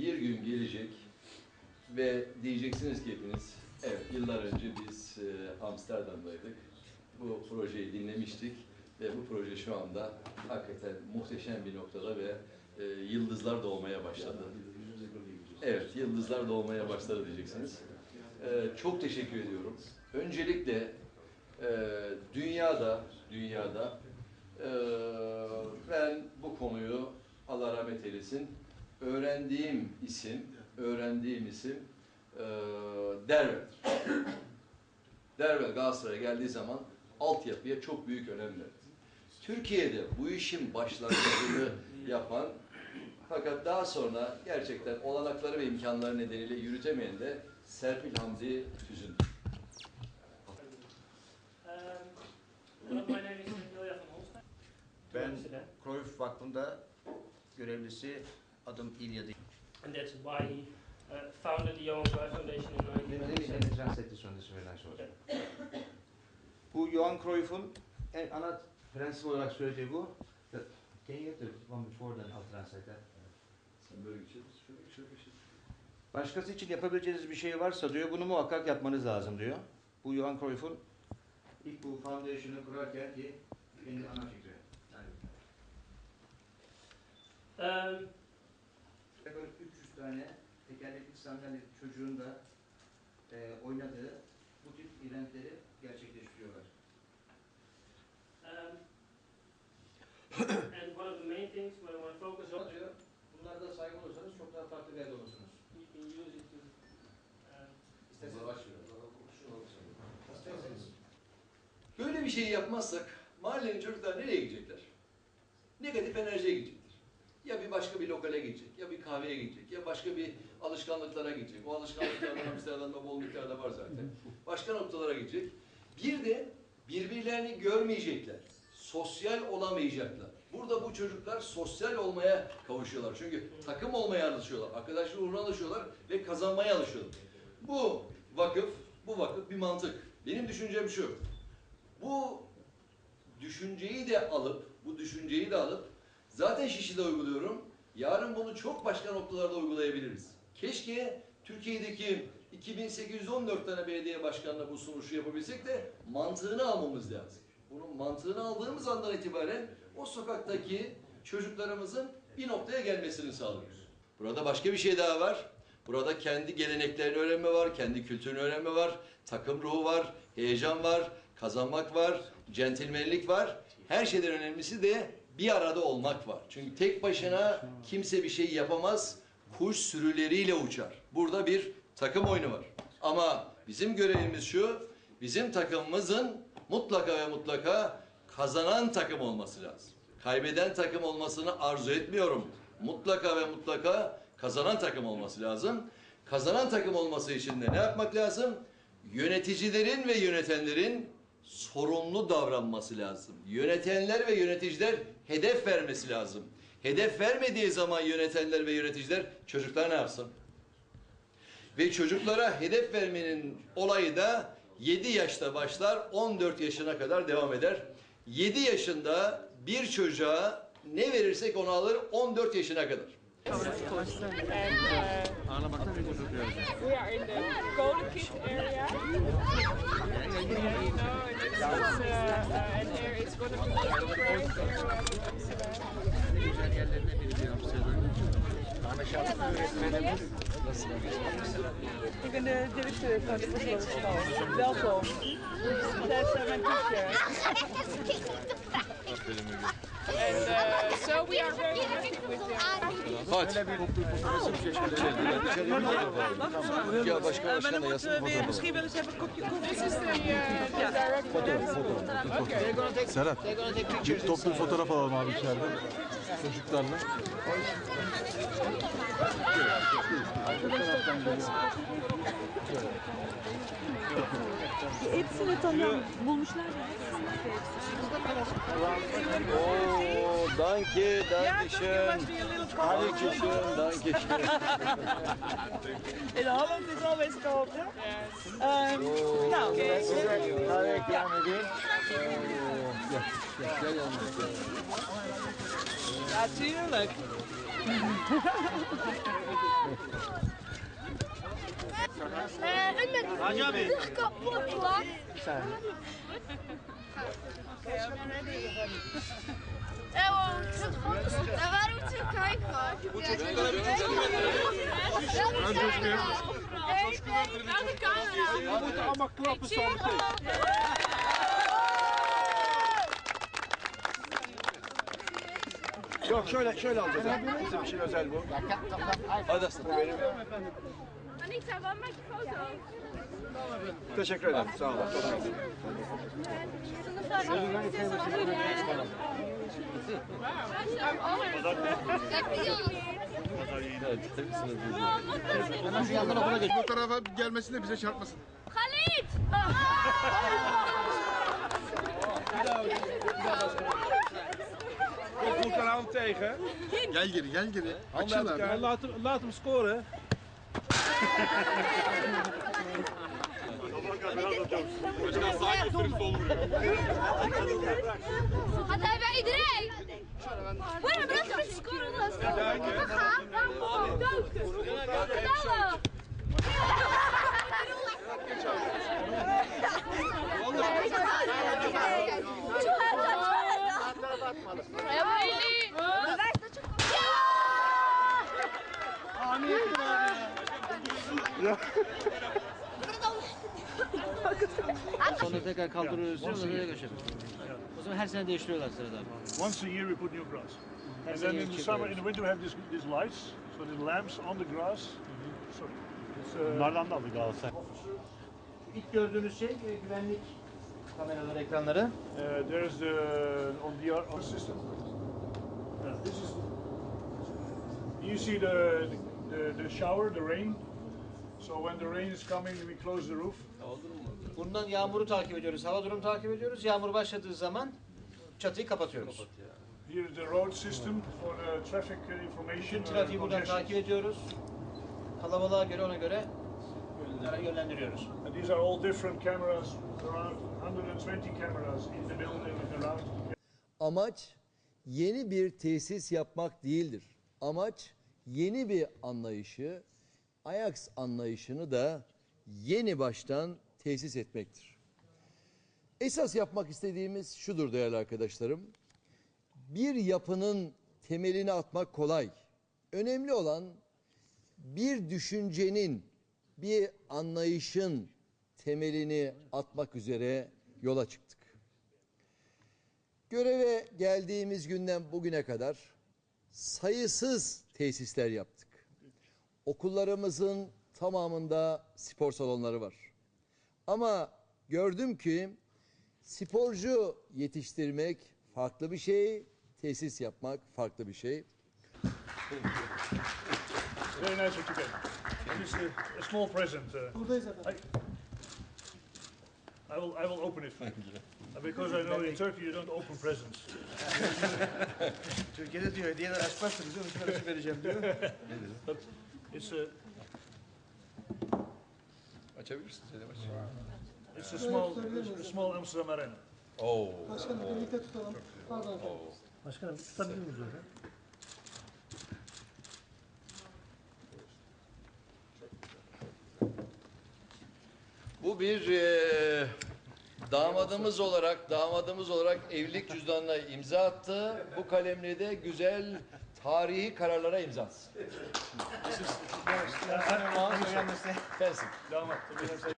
bir gün gelecek ve diyeceksiniz ki hepiniz, evet yıllar önce biz e, Amsterdam'daydık. Bu projeyi dinlemiştik ve bu proje şu anda hakikaten muhteşem bir noktada ve e, yıldızlar doğmaya başladı. Evet, yıldızlar doğmaya başladı diyeceksiniz. E, çok teşekkür ediyorum. Öncelikle dünyada, dünyada ben bu konuyu Allah rahmet eylesin öğrendiğim isim, öğrendiğim isim e, Dervel. Dervel Galatasaray'a geldiği zaman altyapıya çok büyük önem verdi. Türkiye'de bu işin başlangıcını yapan fakat daha sonra gerçekten olanakları ve imkanları nedeniyle yürütemeyen de Serpil Hamdi Tüzün. Ben Cruyff Vakfı'nda görevlisi adım İlya değil. And that's why he uh, founded the Johan Cruyff Foundation in Let me- let me- let me 1997. translate this one, this is very nice also. Okay. Bu Johan Cruyff'un en ana prensip olarak söylediği bu. That- Can you get the one before then I'll translate that? Sen böyle geçir, şöyle şöyle geçir. Başkası için yapabileceğiniz bir şey varsa diyor bunu muhakkak yapmanız lazım diyor. Bu Johan Cruyff'un ilk bu foundation'ı kurarken ki kendi ana fikri. Sandalye çocuğun da e, oynadığı bu tip eventleri gerçekleştiriyorlar. um, and one of the main things what I want to focus on, diyor, bunlarda sahip olursanız çok daha farklı bir yerde olursunuz. you can use it to um, İsterseniz. İsterseniz. Böyle bir şey yapmazsak mahallenin çocuklar nereye gidecekler? Negatif enerjiye gidecekler. Ya bir başka bir lokale gidecek, ya bir kahveye gidecek, ya başka bir alışkanlıklara gidecek. O alışkanlıklardan Amsterdam'da bol miktarda var zaten. Başka noktalara gidecek. Bir de birbirlerini görmeyecekler. Sosyal olamayacaklar. Burada bu çocuklar sosyal olmaya kavuşuyorlar. Çünkü takım olmaya alışıyorlar. Arkadaşlar uğruna alışıyorlar ve kazanmaya alışıyorlar. Bu vakıf, bu vakıf bir mantık. Benim düşüncem şu. Bu düşünceyi de alıp, bu düşünceyi de alıp zaten Şişli'de uyguluyorum. Yarın bunu çok başka noktalarda uygulayabiliriz. Keşke Türkiye'deki 2814 tane belediye başkanına bu sunuşu yapabilsek de mantığını almamız lazım. Bunun mantığını aldığımız andan itibaren o sokaktaki çocuklarımızın bir noktaya gelmesini sağlıyoruz. Burada başka bir şey daha var. Burada kendi geleneklerini öğrenme var, kendi kültürünü öğrenme var, takım ruhu var, heyecan var, kazanmak var, centilmenlik var. Her şeyden önemlisi de bir arada olmak var. Çünkü tek başına kimse bir şey yapamaz, kuş sürüleriyle uçar. Burada bir takım oyunu var. Ama bizim görevimiz şu, bizim takımımızın mutlaka ve mutlaka kazanan takım olması lazım. Kaybeden takım olmasını arzu etmiyorum. Mutlaka ve mutlaka kazanan takım olması lazım. Kazanan takım olması için de ne yapmak lazım? Yöneticilerin ve yönetenlerin sorumlu davranması lazım. Yönetenler ve yöneticiler hedef vermesi lazım. Hedef vermediği zaman yönetenler ve yöneticiler çocuklar ne yapsın? Ve çocuklara hedef vermenin olayı da 7 yaşta başlar, 14 yaşına kadar devam eder. 7 yaşında bir çocuğa ne verirsek onu alır 14 yaşına kadar. And uh, we are in the Kolenkit area. Yeah, you know, and it's, uh, uh, and there it's going to be a surprise area. Güzel yerlerine biri diyor Amsterdam'ın. Ahmet Şahap öğretmenimiz. Ik ben de directeur van de Voetbalschool. Welkom. Dat is mijn teacher. And uh, so we are very happy with başka the director. Okay. Serhat, bir toplu fotoğraf alalım abi içeride. Çocuklarla. Hepsini tanıyorum. Bulmuşlar ya. Oo, danke, Ja, a little cold. schön, danke schön. In Holland is always cold, hè? Ehm, nou, ja, Ja, tuurlijk. Eh, een met we zijn ready. Waarom terugkijken? Ja, ik wil het niet. Aan de camera. We moeten allemaal klappen. Yok şöyle şöyle alacağız. abi. Bizim için özel bu. Hadi aslanım. Anita, waar maak je foto? Teşekkür ederim. Sağ olun. Kolay gelsin. Hemen şu yandan okula geç. Bu tarafa gelmesin de bize çarpmasın. Galit! Goed tegen. Gel geri Laat, hem scoren. Gaat hij bij iedereen. Bora bırak bir skor scoren Sonra tekrar kaldırıyoruz. Sonra da geçelim. O zaman her sene değiştiriyorlar sırada. Once a year we put new grass. Her And sene then in the summer, in çekiyoruz. the winter we have this, these lights, so the lamps on the grass. Sorry. It's, uh, Bunlardan da aldık Galatasaray. İlk gördüğünüz şey e, güvenlik kameraları, ekranları. uh, there's the on the on system. Uh, this is. You see the, the the shower, the rain. So when the rain is coming, we close the roof. Bundan yağmuru takip ediyoruz, hava durumu takip ediyoruz. Yağmur başladığı zaman çatıyı kapatıyoruz. Here is the road system for the traffic information. Bütün trafiği buradan takip ediyoruz. Kalabalığa göre ona göre yönlendiriyoruz. And these are all different cameras, around 120 cameras in the building and around. Amaç yeni bir tesis yapmak değildir. Amaç yeni bir anlayışı, Ajax anlayışını da yeni baştan tesis etmektir. Esas yapmak istediğimiz şudur değerli arkadaşlarım. Bir yapının temelini atmak kolay. Önemli olan bir düşüncenin, bir anlayışın temelini atmak üzere yola çıktık. Göreve geldiğimiz günden bugüne kadar sayısız tesisler yaptık. Okullarımızın tamamında spor salonları var. Ama gördüm ki sporcu yetiştirmek farklı bir şey, tesis yapmak farklı bir şey. Very nice that you. This is a, a small present. Uh, I, I will I will open it for you. Uh, Because I know in Turkey you don't open presents. Türkiye'de diyor hediyeler açmazsınız. Onun için arası vereceğim diyor. But it's a Açabilirsin Selim it's a small a small Amsterdam arena. Oo. Başkanım tutabilir miyiz öyle? Bu bir eee, damadımız olarak damadımız olarak evlilik cüzdanına imza attı. Bu kalemle de güzel tarihi kararlara imza atsın. Sensin. Damat.